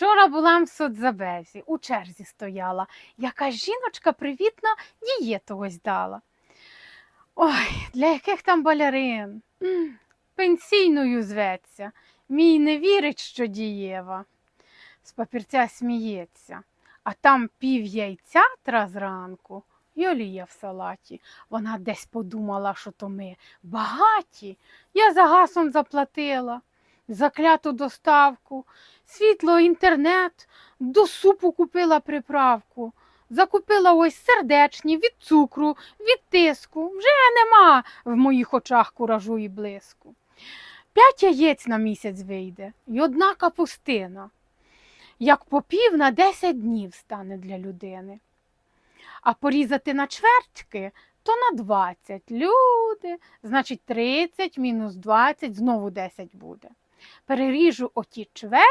Вчора була в соцзабезі, у черзі стояла. Яка жіночка привітно дієту ось дала. Ой, для яких там балерин? М, Пенсійною зветься. Мій не вірить, що дієва. З папірця сміється, а там пів яйця тра зранку. І олія в салаті. Вона десь подумала, що то ми багаті. Я за гасом заплатила, за кляту доставку, світло, інтернет, до супу купила приправку. Закупила ось сердечні від цукру, від тиску. Вже нема в моїх очах куражу і блиску. П'ять яєць на місяць вийде і одна капустина. Як попів на 10 днів стане для людини. А порізати на чвертьки то на 20. Люди, значить 30 мінус 20, знову 10 буде. Переріжу оті чверть